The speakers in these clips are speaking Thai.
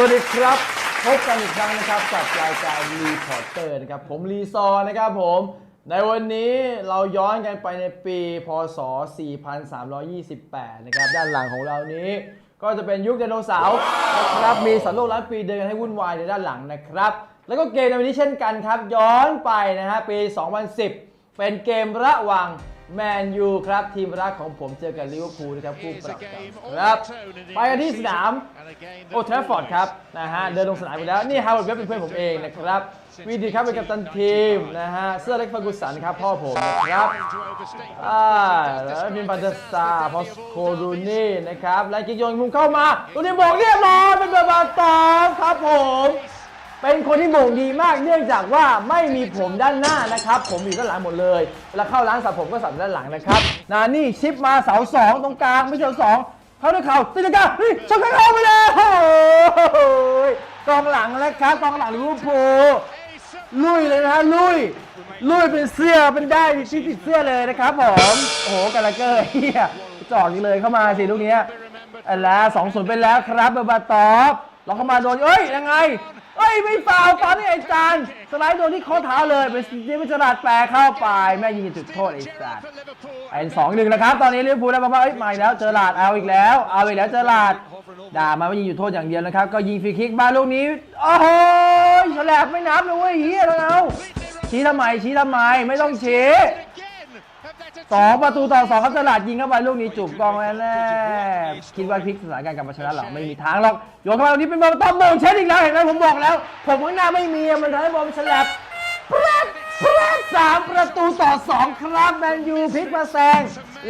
สวัสดีครับ พบกันอีกครั้งนะครับกับรายการรีพอร์เตอร์นะครับผมรีซอนะครับผม ในวันนี้เราย้อนกันไปในปีพศ 4328 นะครับ ด้านหลังของเรานี้ ก็จะเป็นยุคไดโนเสาร์นะครับมีสัตว์โลกล้านปีเดินกันให้วุ่นวายในด้านหลังนะครับ แล้วก็เกมในวันนี้เช่นกันครับ ย้อนไปนะฮะปี 2010 เป็นเกมระหว่าง แมนยูครับทีมรักของผมเจอกับลิเวอร์พูลนะครับคู่ปรับกันครับ ไปกันที่สนามโอทราฟอร์ดครับนะฮะเดินลงสนามไปแล้วนี่ฮาวเวิร์ดเว็บเป็นเพื่อนผมเองนะครับวีดีครับเป็นกัปตันทีมนะฮะเสื้อเล็กฟากุสันครับพ่อผมนะครับอ่าแล้วมีบันเดอร์สตาร์พอสโครูนี่นะครับและกิกยงมุงเข้ามาตัวนี้บอกเรียบร้อยเป็นเบอร์บาตามครับผม เป็นคนที่โบ่งดีมากเนื่องจากว่าไม่มีผมด้านหน้านะครับ ผมอยู่ด้านหลังหมดเลยเวลาเข้าร้านสับผมก็สับด้านหลังนะครับนานี่ชิปมาเสาสองตรงกลางไม่ใช่เสาสองเข้าด้วยเข่าตีลังกาเฮ้ยชกเข้าไปเลยโอ้โหกองหลังแล้วครับกองหลังลิเวอร์พูลลุยเลยนะฮะลุยลุยเป็นเสื้อเป็นได้ที่ติดเสื้อเลยนะครับผมโอ้โหกาลาเกอร์เฮียจอกนี่เลยเข้ามาสิลูกนี้อันแล้วสองศูนย์ไปแล้วครับเบอร์บาตอฟเราเข้ามาโดนเอ้ยยังไง เอ้ยไม่ฟาวฟาวนี่ไอ้จานสไลด์โดนที่ข้อเท้าเลยเป็นเดวิจราดแปรเข้าไปแม่ยิงจุดโทษไอ้จานไอ้สองหนึ่งแล้วครับตอนนี้ลิเวอร์พูลได้มาว่าเอ้ยมาอีกแล้วเจอหลาดเอาอีกแล้ว เอาอีกแล้วเจอหลาดด่ามาว่ายิงจุดโทษอย่างเดียวนะครับ ก็ยิงฟรีคิกมาลูกนี้โอ้โหฉลบไม่นับเลยเว้ยเฮียแล้วเอาชี้ทำไมชี้ทำไมไม่ต้องชี้ สองประตูต่อสองครับตลาดยิงเข้าไปลูกนี้จุกกองแน่ๆคิดว่าพลิกสถานการณ์กลับมาชนะหรอไม่มีทางหรอกโยนเข้ามาตรงนี้เป็นบอลต้อมโมงเช็ดอีกแล้วเห็นไหมผมบอกแล้ว ผมข้างหน้าไม่มีมันทำให้บอลมันฉลับพรดพรดสามประตูต่อสองครับแมนยูพลิกมาแซง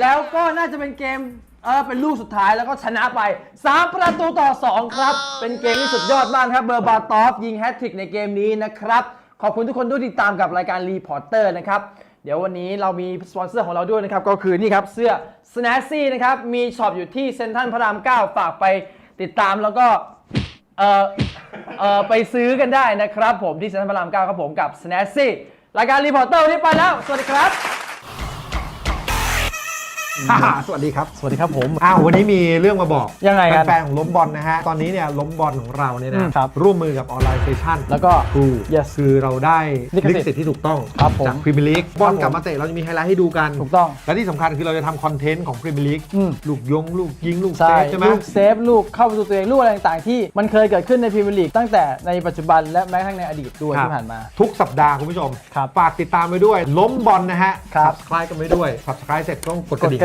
แล้วก็น่าจะเป็นเกมเออเป็นลูกสุดท้ายแล้วก็ชนะไป 3 ประตูต่อ 2 ครับ เป็นเกมที่สุดยอดมากครับเบอร์บาตอฟยิงแฮตทริกในเกมนี้นะครับ ขอบคุณทุกคนที่ติดตามกับรายการรีพอร์เตอร์นะครับ ดี๋ยววันนี้เรามีสปอนเซอร์ของเราด้วยนะครับ ก็คือนี่ครับเสื้อ s n a s ซี่นะครับ มีช็อปอยู่ที่เซ็นทรัลพระราม 9 ฝากไปติดตามแล้วก็เออเออไปซื้อกันได้นะครับผมที่เซ็นทรัลพระราม 9 ครับผมกับ s n a s ซี่รายการรีพอร์เตอร์วันนี้ไปแล้ว สวัสดีครับ ฮ่าสวัสดีครับสวัสดีครับผม อ้าววันนี้มีเรื่องมาบอกยังไงกันแฟนๆของล้มบอลนะฮะ ตอนนี้เนี่ยล้มบอลของเราเนี่ยอืนะมครับ ร่วมมือกับออนไลน์เซชันแล้วก็ครู Yes คือเราได้ลิขสิทธิ์ลิขสิทธิ์ที่ถูกต้องครับผมจากพรีเมียร์ลีกบอลครับผมกลับมาเตะเราจะมีไฮไลท์ให้ดูกัน ถูกต้องและที่สำคัญคือเราจะทำคอนเทนต์ของพรีเมียร์ลีกอืม ลูกยง ลูกยิง ลูกเซใช่ฟใช่ไหม ลูกเซฟลูกเข้าประตูตัวเองลูกอะไรต่างๆ ที่มันเคยเกิดขึ้นในพรีเมียร์ลีกตั้งแต่ในปัจจุบันและแม้กระทั่งในอดีตด้วยครับที่ผ่านมา ทุกสัปดาห์คุณผู้ชม ครับฝากติดตามไปด้วย ล้มบอลนะฮะ ครับ subscribe กันไปด้วย subscribe เสร็จต้องกดกกดระดิ่งก